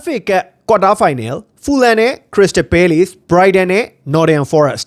FA Cup Quarter Final Fulham နဲ့ Crystal Palace Brighton နဲ့ Nottingham Forest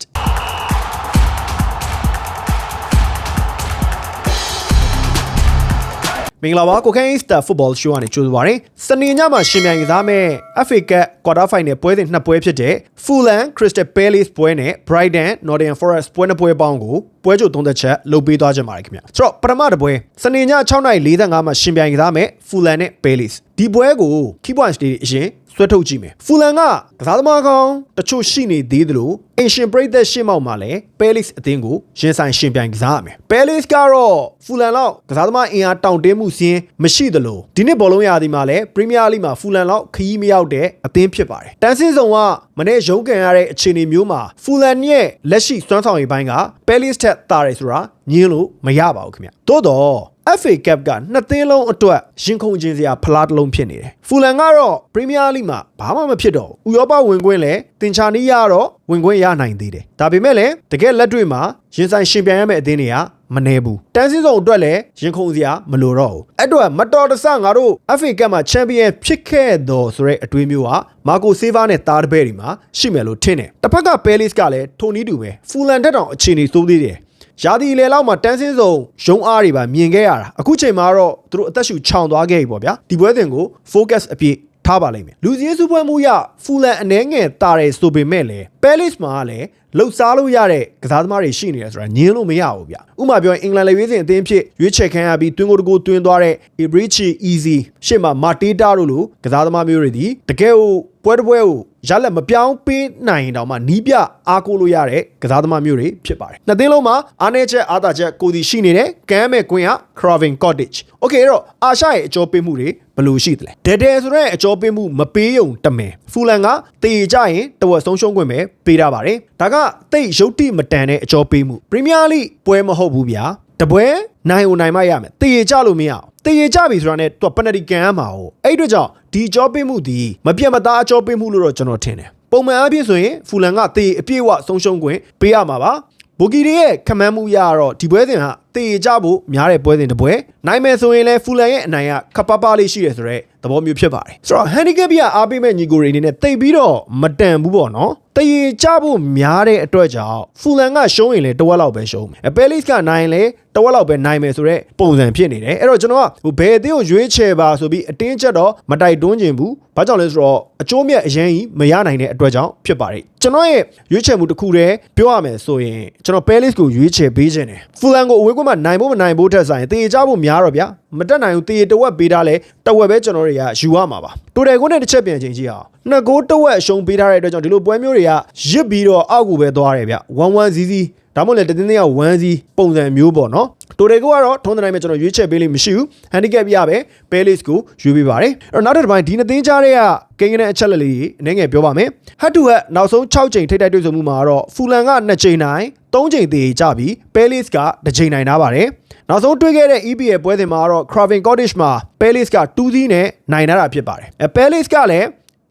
မင်္ဂလာပါကိုခိုင်းစတာဖုတ်ဘောရှိုးကနေကြိုဆိုပါရစေ။စနေညမှာရှင်ပြိုင်ကစားမဲ့ FA Cup Quarter Final ပွဲစဉ်နှစ်ပွဲဖြစ်တဲ့ Fulham Crystal Palace ပွဲနဲ့ Brighton Nottingham Forest ပွဲနှစ်ပွဲပေါင်းကိုပွဲကြိုသုံးသက်ချက်လုပ်ပေးသွားကြပါရခင်ဗျာ။ဆိုတော့ပထမတစ်ပွဲစနေည6:45မှာရှင်ပြိုင်ကစားမဲ့ Fulham နဲ့ Palace ဒီပွဲကို Key Points တွေအရင် ဆွဲထုတ်ကြည့်မယ်ဖူလန်ကကစားသမားကောင်းတချို့ရှိနေသေးသလိုအင်ရှင်ပရိသတ်ရှင်းမောက်မှာလည်းပဲလစ်အသင်းကိုရင်ဆိုင်ရှင်ပြိုင်ကစားရမယ်ပဲလစ်ကတော့ဖူလန်လောက်ကစားသမားအင်အားတောင့်တင်းမှုစင်းမရှိသလိုဒီနှစ်ဘောလုံးရာသီမှာလည်းပရီးမီးယားလိမှာဖူလန်လောက်ခရီးမရောက်တဲ့အသင်းဖြစ်ပါတယ်တန်းစင်းဆောင်ကမနေ့ရုံးကန်ရတဲ့အခြေအနေမျိုးမှာဖူလန်ရဲ့လက်ရှိစွမ်းဆောင်ရည်ပိုင်းကပဲလစ်ထက်တာတယ်ဆိုတာညင်းလို့မရပါဘူးခင်ဗျသို့တော့ FA Cup ကနှစ်သင်းလုံးအတွက်ရင်ခုန်ခြင်းစရာဖလားတစ်လုံးဖြစ်နေတယ်။ဖူလန်ကတော့ပရီးမီးယားလိမှာဘာမှမဖြစ်တော့ဘူး။ဥရောပဝင်ခွင့်လည်းတင်ချာနီးရတော့ဝင်ခွင့်ရနိုင်သေးတယ်။ဒါပေမဲ့လည်းတကယ်လက်တွေ့မှာရင်ဆိုင်ရှင်ပြိုင်ရမယ့်အသင်းတွေကမနေဘူး။တန်းစည်းစုံအတွက်လည်းရင်ခုန်စရာမလိုတော့ဘူး။အဲ့တော့မတော်တဆငါတို့ FA Cup မှာချန်ပီယံဖြစ်ခဲ့တော့ဆိုတဲ့အတွေးမျိုးဟာမာကိုဆေးဗားနဲ့တားတပည့်တွေမှာရှိမယ်လို့ထင်တယ်။တစ်ဖက်ကပဲလစ်ကလည်းထိုနီးတူပဲ။ဖူလန်တက်တောင်အခြေအနေစိုးသေးတယ်။ ရာသီလေလောက်မှာတန်းစင်းစုံရုံအားတွေပါမြင်ခဲ့ရတာအခုချိန်မှာတော့သူတို့အသက်ရှူချောင်သွားခဲ့ပြီပေါ့ဗျာဒီပွဲစဉ်ကို focus အပြည့်ထားပါလိမ့်မယ်လူစည်းစုပွဲမှုရဖူလန်အနေငယ်တာတယ်ဆိုပေမဲ့လည်း Palace မှာလည်းလှုပ်ရှားလို့ရတဲ့ကစားသမားတွေရှိနေတယ်ဆိုတာညင်းလို့မရဘူးဗျဥမာပြောရင်အင်္ဂလန်လေဝေးစဉ်အသင်းဖြစ်ရွေးချယ်ခံရပြီးတွင်းကိုတကိုတွင်းသွားတဲ့ Ibrichi Easy ရှေ့မှာ Mateta တို့လိုကစားသမားမျိုးတွေဒီတကယ်ကိုပွဲတစ်ပွဲကို ရလက်မပြောင်းပေးနိုင်ရင်တောင်မှနီးပြအားကိုးလို့ရတဲ့ကစားသမားမျိုးတွေဖြစ်ပါတယ်။နှစ်သင်းလုံးမှာအားနည်းချက်အားသာချက်ကိုစီရှိနေတယ်။ကမ်းမဲ့ကွင်းက Craven Cottage ။ Okay အဲ့တော့အာရှရဲ့အကျော်ပေးမှုတွေဘယ်လိုရှိသလဲ။ဒဲဒဲဆိုတဲ့အကျော်ပေးမှုမပေးယုံတမင်။ဖူလန်ကတေကြရင်တဝက်ဆုံးရှုံးခွင့်ပဲပေးတာပါတယ်။ဒါကတိတ်ရုပ်တိမတန်တဲ့အကျော်ပေးမှု။ Premier League ပွဲမဟုတ်ဘူးဗျာ။ တပွဲနိုင်ဦးနိုင်မရမယ်။တေကြလို့မရအောင်။တည်ရကြပြီဆိုတာနဲ့သူကပနတီကန်ရမှာ哦အဲ့အတွက်ကြောင့်ဒီကြောပေးမှုဒီမပြတ်မသားအကြောပေးမှုလို့တော့ကျွန်တော်ထင်တယ်ပုံမှန်အားဖြင့်ဆိုရင်ဖူလန်ကတည်အပြည့်အဝဆုံးရှုံးခွင့်ပေးရမှာပါဘိုဂီရီရဲ့ခမန်းမှုရတော့ဒီပွဲစဉ်ဟာတည်ကြဖို့များတဲ့ပွဲစဉ်တစ်ပွဲ နိုင်မယ်ဆိုရင်လည်းဖူလန်ရဲ့အနိုင်ကခပ်ပပလေးရှိတယ်ဆိုတော့သဘောမျိုးဖြစ်ပါတယ်ဆိုတော့ handicap ပြအားပေးမဲ့ညီကိုတွေအနေနဲ့တိတ်ပြီးတော့မတန်ဘူးပေါ့နော်တည်ကြဖို့များတဲ့အတွက်ကြောင့်ဖူလန်ကရှုံးရင်လည်းတဝက်လောက်ပဲရှုံးမယ်ပဲလစ်ကနိုင်လေတဝက်လောက်ပဲနိုင်မယ်ဆိုတော့ပုံစံဖြစ်နေတယ်အဲ့တော့ကျွန်တော်ကဟိုဘယ်အသင်းကိုရွေးချယ်ပါဆိုပြီးအတင်းချက်တော့မတိုက်တွန်းခြင်းဘူးဘာကြောင့်လဲဆိုတော့အကျိုးမြတ်အရင်ကြီးမရနိုင်တဲ့အတွက်ကြောင့်ဖြစ်ပါတယ်ကျွန်တော်ရဲ့ရွေးချယ်မှုတစ်ခုတည်းပြောရမယ်ဆိုရင်ကျွန်တော် Palace ကိုရွေးချယ်ပေးခြင်းတယ်ဖူလန်ကိုအဝေးကွင်းမှာနိုင်ဖို့မနိုင်ဖို့ထက်ဆိုင်တေချဖို့များတော့ဗျာမတက်နိုင်ဘူးတေတဝက်ပေးထားလဲတဝက်ပဲကျွန်တော်တွေကယူရမှာပါတိုတယ်ကွန်းနဲ့တစ်ချက်ပြန်ချိန်ကြည့်အောင်နှစ်ကိုတဝက်အရှုံးပေးထားတဲ့အတွက်ကြောင့်ဒီလိုပွဲမျိုးတွေကရစ်ပြီးတော့အောက်ကိုပဲသွားတယ်ဗျ1-1 ZZ ဒါမှမဟုတ်လေတတင်းတင်းက1 Z ပုံစံမျိုးပေါ့နော် တိုတယ်ကိုကတော့ထုံးတဲ့တိုင်းပဲကျွန်တော်ရွေးချက်ပေးလိမ့်မရှိဘူး handicap ရပဲ Palace ကိုရွေးပေးပါတယ်အဲ့တော့နောက်တစ်ပိုင်းဒီနှစ်သင်းကြားတဲ့ကကိန်းကနေအချက်လက်လေးအနေငယ်ပြောပါမယ် head to head နောက်ဆုံး6ချိန်ထိတိုက်တွေ့ဆုံမှုမှာတော့ဖူလန်က2ချိန်နိုင်3ချိန်သေးကြပြီး Palace က1ချိန်နိုင်ထားပါတယ်နောက်ဆုံးတွေ့ခဲ့တဲ့ EPL ပွဲစဉ်မှာတော့ Craven Cottage မှာ Palace က2-0နဲ့နိုင်ထားတာဖြစ်ပါတယ်အဲ Palace ကလည်း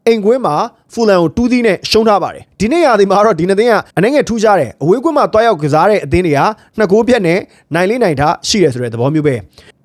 အိမ်ကွင်းမှာ ဖူလန်ကိုတူးသီးနဲ့ရှုံးထားပါတယ်ဒီနေ့ရာသီမှာတော့ဒီနှစ်သင်းကအနှဲငယ်ထူးခြားတယ်အဝေးကွင်းမှာတွားရောက်ကစားတဲ့အသင်းတွေကနှစ်ကိုးပြက်နဲ့နိုင်လေးနိုင်ထားရှိတယ်ဆိုတဲ့သဘောမျိုးပဲ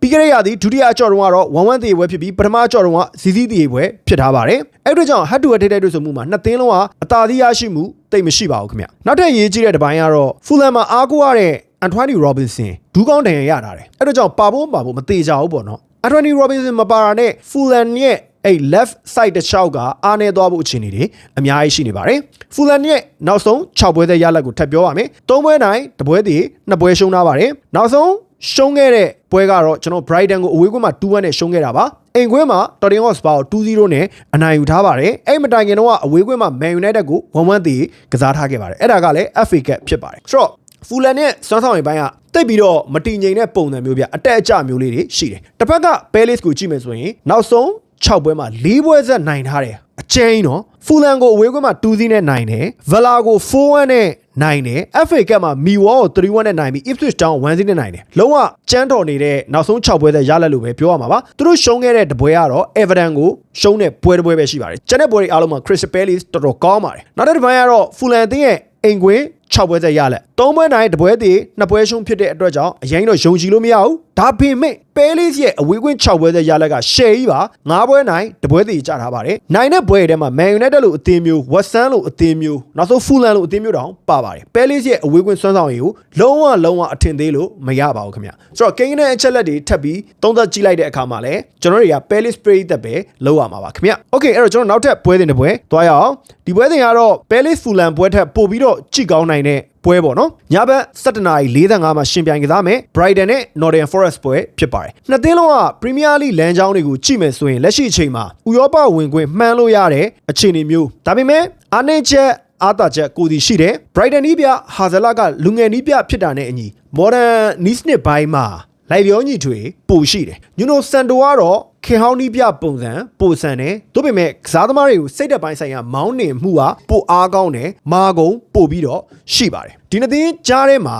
ပြီးခဲ့တဲ့ရာသီဒုတိယအကြော်တုန်းကတော့1-1တည်ပွဲဖြစ်ပြီးပထမအကြော်တုန်းကဇီဇီတည်ပွဲဖြစ်ထားပါတယ်အဲ့ဒါကြောင့် head to head ထိတိုက်တွေ့ဆုံမှုမှာနှစ်သင်းလုံးကအသာစီးရရှိမှုတိတ်မရှိပါဘူးခင်ဗျနောက်ထပ်ရေးကြီးတဲ့တစ်ပိုင်းကတော့ဖူလန်မှာအားကိုးရတဲ့အန်ထွာနီရောဘင်ဆန်ဒူးကောင်းတန်ရရတာတယ်အဲ့ဒါကြောင့်ပါဖို့ပါဖို့မသေးကြဘူးပေါ့နော်အန်ထွာနီရောဘင်ဆန်မပါတာနဲ့ဖူလန်ရဲ့ အဲ့ left side တစ်ချောက်ကအားနေသွားဖို့အခြေအနေတွေအများကြီးရှိနေပါတယ်။ဖူလန်ရဲ့နောက်ဆုံး6ပွဲသက်ရလက်ကိုထပ်ပြောပါမယ်။3ပွဲနိုင်တပွဲတည်2ပွဲရှုံးထားပါတယ်။နောက်ဆုံးရှုံးခဲ့တဲ့ပွဲကတော့ကျွန်တော် Brighton ကိုအဝေးကွင်းမှာ2-1နဲ့ရှုံးခဲ့တာပါ။အိမ်ကွင်းမှာ Tottenham Hotspur ကို2-0နဲ့အနိုင်ယူထားပါတယ်။အဲ့မတိုင်ခင်တော့အဝေးကွင်းမှာ Man United ကို1-1တည်ကစားထားခဲ့ပါတယ်။အဲ့ဒါကလည်း FA Cup ဖြစ်ပါတယ်။ဆိုတော့ဖူလန်နဲ့စွမ်းဆောင်ရည်ပိုင်းကတိတ်ပြီးတော့မတည်ငြိမ်တဲ့ပုံစံမျိုးပြအတက်အကျမျိုးလေးတွေရှိတယ်။တစ်ဖက်က Palace ကိုကြည့်မယ်ဆိုရင်နောက်ဆုံး 6ပွဲမှာ4ပွဲဆက်နိုင်ထားတယ်အကျဉ်းနော်ဖူလန်ကိုအဝေးကွင်းမှာ2စီးနဲ့နိုင်တယ်ဗလာကို4-1နဲ့နိုင်တယ် FA Cup မှာမီဝါကို3-1နဲ့နိုင်ပြီး Ipswich Town 1စီးနဲ့နိုင်တယ်လုံးဝကြမ်းတော်နေတဲ့နောက်ဆုံး6ပွဲသက်ရလက်လို့ပဲပြောရမှာပါသူတို့ရှုံးခဲ့တဲ့တပွဲကတော့ Everton ကိုရှုံးတဲ့ပွဲတစ်ပွဲပဲရှိပါတယ်ကျန်တဲ့ပွဲတွေအားလုံးမှာ Crystal Palace တော်တော်ကောင်းပါတယ်နောက်တစ်ပိုင်းကတော့ဖူလန်အသင်းရဲ့အိမ်ကွင်း6ပွဲသက်ရလက်3ပွဲနိုင်တပွဲသေး2ပွဲရှုံးဖြစ်တဲ့အတွက်ကြောင့်အရင်တော့ယုံကြည်လို့မရဘူးဒါပေမဲ့ ပဲလစ်ရဲ့အဝေးကွင်း6ပွဲသက်ရလက်ကရှယ်ကြီးပါ9ပွဲနိုင်တပွဲသေးကြထားပါတယ်နိုင်တဲ့ပွဲထဲမှာ Man United လို့အသင်းမျိုး West Ham လို့အသင်းမျိုးနောက်ဆုံး Fulham လို့အသင်းမျိုးတောင်ပါပါတယ်ပဲလစ်ရဲ့အဝေးကွင်းစွမ်းဆောင်ရည်ကိုလုံးဝလုံးဝအထင်သေးလို့မရပါဘူးခင်ဗျဆိုတော့ကိန်းနဲ့အချက်လက်တွေထပ်ပြီးသုံးသပ်ကြည့်လိုက်တဲ့အခါမှာလည်းကျွန်တော်တွေက Palace Spray တက်ပဲလောက်ရမှာပါခင်ဗျ Okay အဲ့တော့ကျွန်တော်နောက်ထပ်ပွဲတင်တစ်ပွဲသွားရအောင်ဒီပွဲတင်ကတော့ Palace Fulham ပွဲထက်ပို့ပြီးတော့ကြည့်ကောင်းနိုင်တဲ့ပွဲပေါ့နော်ညဘက်7နာရီ45မှာရှင်ပြိုင်ကစားမယ် Brighton နဲ့ Nottingham Forest ပွဲဖြစ်ပါတယ်နှစ်သင်းလုံးက Premier League လမ်းကြောင်းတွေကိုကြည့်မယ်ဆိုရင်လက်ရှိအချိန်မှာဥရောပဝင်ခွင့်မှန်းလို့ရတဲ့အခြေအနေမျိုးဒါပေမဲ့အားနည်းချက်အားတာချက်ကိုဒီရှိတယ် Brighton နီးပြဟာဇလာကလူငယ်နီးပြဖြစ်တာနဲ့အညီ Modern နီးစနစ်ပိုင်းမှာ လိုက်လျောညီထွေပိုရှိတယ်ညူနိုစန်တိုကတော့ခင်ဟောင်းနီးပြပုံစံပိုဆန်တယ်ဒါပေမဲ့ကစားသမားတွေကိုစိတ်သက်ပိုင်းဆိုင်ရာမောင်းနှင်မှုကပိုအားကောင်းတယ်မာကုံပို့ပြီးတော့ရှိပါတယ်ဒီနှစ်သင်းကြားထဲမှာ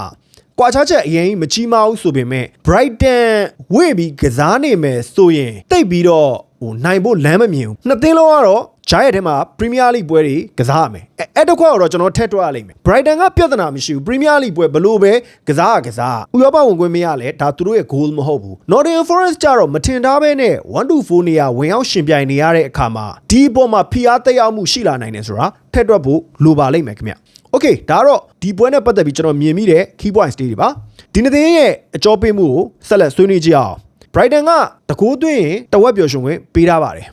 ကွာခြားချက်အရင်မကြီးမားဘူးဆိုပေမဲ့ Brighton ဝေ့ပြီးကစားနေမယ်ဆိုရင်တိတ်ပြီးတော့ဟိုနိုင်ဖို့လမ်းမမြင်ဘူးနှစ်သင်းလုံးကတော့ ဂျားရဲ့ထဲမှာ Premier League ပွဲတွေကစားရမယ်အဲအဲ့တစ်ခွက်တော့ကျွန်တော်ထက်တွက်ရလိမ့်မယ် Brighton ကပြဿနာမရှိဘူး Premier League ပွဲဘလို့ပဲကစားရကစားဥရောပဝင်ခွင့်မရလဲဒါသူတို့ရဲ့ goal မဟုတ်ဘူး Nottingham Forest ကြတော့မထင်ထားဘဲနဲ့1-2-4နေရာဝင်ရောက်ရှင်ပြိုင်နေရတဲ့အခါမှာဒီအပေါ်မှာဖိအားတက်ရောက်မှုရှိလာနိုင်တယ်ဆိုတာထက်တွက်ဖို့လိုပါလိမ့်မယ်ခင်ဗျ Okay ဒါတော့ဒီပွဲနဲ့ပတ်သက်ပြီးကျွန်တော်မြင်မိတဲ့ key points တွေပါဒီနေ့သင်းရဲ့အကြောပေးမှုကိုဆက်လက်ဆွေးနွေးကြည့်အောင် Brighton ကတကူသွင်းရင်တဝက်ပျော်ရွှင်ခွင့်ပေးထားပါတယ်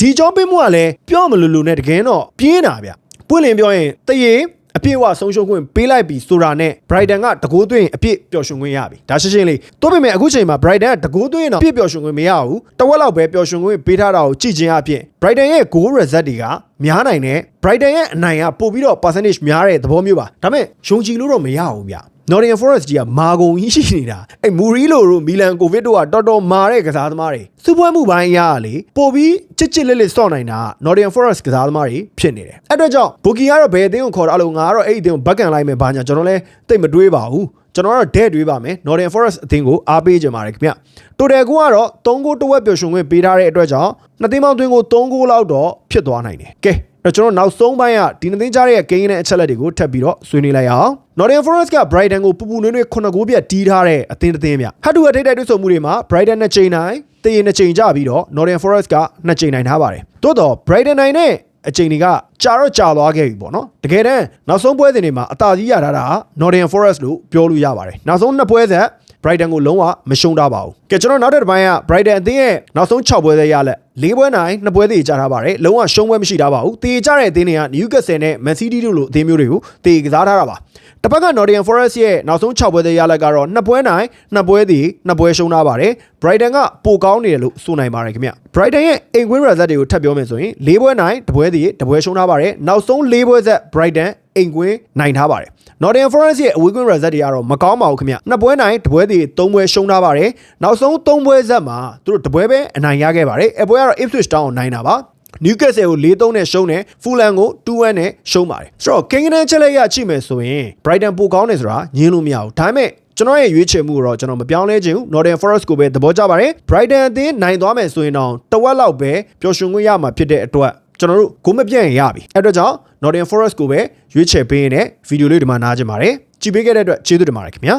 ဒီအကြောပေးမှုကလည်းပြောမလို့လို့နဲ့တကယ်တော့ပြင်းတာဗျပွင့်လင်းပြောရင်တရေအပြည့်အဝဆုံးရှုံးခွင့်ပေးလိုက်ပြီဆိုတာနဲ့ Brighton ကတကိုးသွင်းအပြည့်ပျော်ရွှင်ခွင့်ရပြီဒါရှင်းရှင်းလေးတိုးပေမဲ့အခုချိန်မှာ Brighton ကတကိုးသွင်းတော့အပြည့်ပျော်ရွှင်ခွင့်မရဘူးတဝက်လောက်ပဲပျော်ရွှင်ခွင့်ပေးထားတာကိုကြည့်ချင်းအပြင် Brighton ရဲ့ goal result တွေကများနိုင်တယ် Brighton ရဲ့အနိုင်ကပို့ပြီးတော့ percentage များတဲ့သဘောမျိုးပါဒါပေမဲ့ယုံကြည်လို့တော့မရဘူးဗျ Nottingham Forest ကြီးကမာဂုံကြီးရှိနေတာအဲ့မူရီလိုတို့မီလန်ကိုဗစ်တို့ကတော်တော်မာတဲ့ကစားသမားတွေစူပွဲမှုပိုင်းအရလေပို့ပြီးချစ်ချစ်လက်လက်စော့နိုင်တာ Nottingham Forest ကစားသမားတွေဖြစ်နေတယ်အဲ့တော့ကြောင့်ဘူကီကတော့ဘယ်အသင်းကိုခေါ်တော့အလို့ငါကတော့အဲ့ဒီအသင်းကိုဘက်ကန်လိုက်မယ်ဘာညာကျွန်တော်လည်းတိတ်မတွေးပါဘူးကျွန်တော်ကတော့ဒဲ့တွေးပါမယ် Nottingham Forest အသင်းကိုအားပေးကြပါတယ်ခင်ဗျတိုတယ်ကူကတော့3ဂိုးတဝက်ပျော်ရွှင်ခွင့်ပေးထားတဲ့အတွက်ကြောင့်နှစ်သင်းပေါင်းသွင်းကို3ဂိုးလောက်တော့ဖြစ်သွားနိုင်တယ်ကဲ အဲ့ကျွန်တော်နောက်ဆုံးပိုင်းကဒီနှစ်သင်းကြားရဲ့ဂိမ်းနဲ့အချက်လက်တွေကိုထပ်ပြီးတော့ဆွေးနွေးလိုက်အောင် Nottingham Forest က Brighton ကိုပူပူနွေးနွေး9ဂိုးပြတ်တီးထားတဲ့အသင်းတစ်သင်းမြဟတ်တူအထိတ်တိုက်တွေ့ဆုံမှုတွေမှာ Brighton နဲ့ချိန်နိုင်တည်ရင်နှစ်ချိန်ကြပြီးတော့ Nottingham Forest ကနှစ်ချိန်နိုင်ထားပါတယ်တိုးတော့ Brighton နိုင်နဲ့အချိန်တွေကကြာတော့ကြာသွားခဲ့ပြီပေါ့နော်တကယ်တမ်းနောက်ဆုံးပွဲစဉ်တွေမှာအသာကြီးရထားတာ Nottingham Forest လို့ပြောလို့ရပါတယ်နောက်ဆုံးနှစ်ပွဲဆက် Brighton ကိုလုံးဝမရှုံးတာပါဘူး။ကဲကျွန်တော်နောက်တစ်ပိုင်းက Brighton အသင်းရဲ့နောက်ဆုံး6ပွဲသက်ရလက်၄ပွဲနိုင်2ပွဲသေးကြထားပါတယ်။လုံးဝရှုံးပွဲမရှိတာပါဘူး။တေကြတဲ့အသင်းတွေက Newcastle နဲ့ Man City တို့လိုအသင်းမျိုးတွေကိုတေကစားထားတာပါ။ တစ်ဖက်က Nottingham Forest ရဲ့နောက်ဆုံး6ပွဲသက်ရလက်ကတော့2ပွဲနိုင်2ပွဲသေး2ပွဲရှုံးထားပါတယ်။ Brighton ကပိုကောင်းနေတယ်လို့ဆိုနိုင်ပါတယ်ခင်ဗျ။ Brighton ရဲ့အိမ်ကွင်း result တွေကိုထပ်ပြောမယ်ဆိုရင်၄ပွဲနိုင်2ပွဲသေး2ပွဲရှုံးထားပါတယ်။နောက်ဆုံး၄ပွဲဆက် Brighton အိမ်ကွင်းနိုင်ထားပါတယ်။ Nottingham Forest ရဲ့အဝေးကွင်း result တွေကတော့မကောင်းပါဘူးခင်ဗျနှစ်ပွဲနိုင်တစ်ပွဲတည်းသုံးပွဲရှုံးထားပါတယ်နောက်ဆုံးသုံးပွဲဆက်မှာသူတို့တစ်ပွဲပဲအနိုင်ရခဲ့ပါတယ်အပွဲကတော့ Ipswich Town ကိုနိုင်တာပါ Newcastle ကို4-3နဲ့ရှုံးတယ် Fulham ကို2-1နဲ့ရှုံးပါတယ်ဆိုတော့ Kingdom ချက်လက်ရကြည့်မယ်ဆိုရင် Brighton ပိုကောင်းတယ်ဆိုတာညင်းလို့မရဘူးဒါပေမဲ့ကျွန်တော်ရဲ့ရွေးချယ်မှုတော့ကျွန်တော်မပြောင်းလဲခြင်းဘူး Northern Forest ကိုပဲသဘောကျပါတယ် Brighton အသင်းနိုင်သွားမယ်ဆိုရင်တော့တဝက်လောက်ပဲပျော်ရွှင်ခွင့်ရမှာဖြစ်တဲ့အတွက်ကျွန်တော်တို့ဂိုးမပြတ်ရင်ရပြီအဲ့တော့ကြောင့် Northern Forest ကိုပဲရွေးချယ်ပေးရင်းနဲ့ဗီဒီယိုလေးဒီမှာနားကြပါတယ်ကြည့်ပေးခဲ့တဲ့အတွက်ကျေးဇူးတင်ပါတယ်ခင်ဗျာ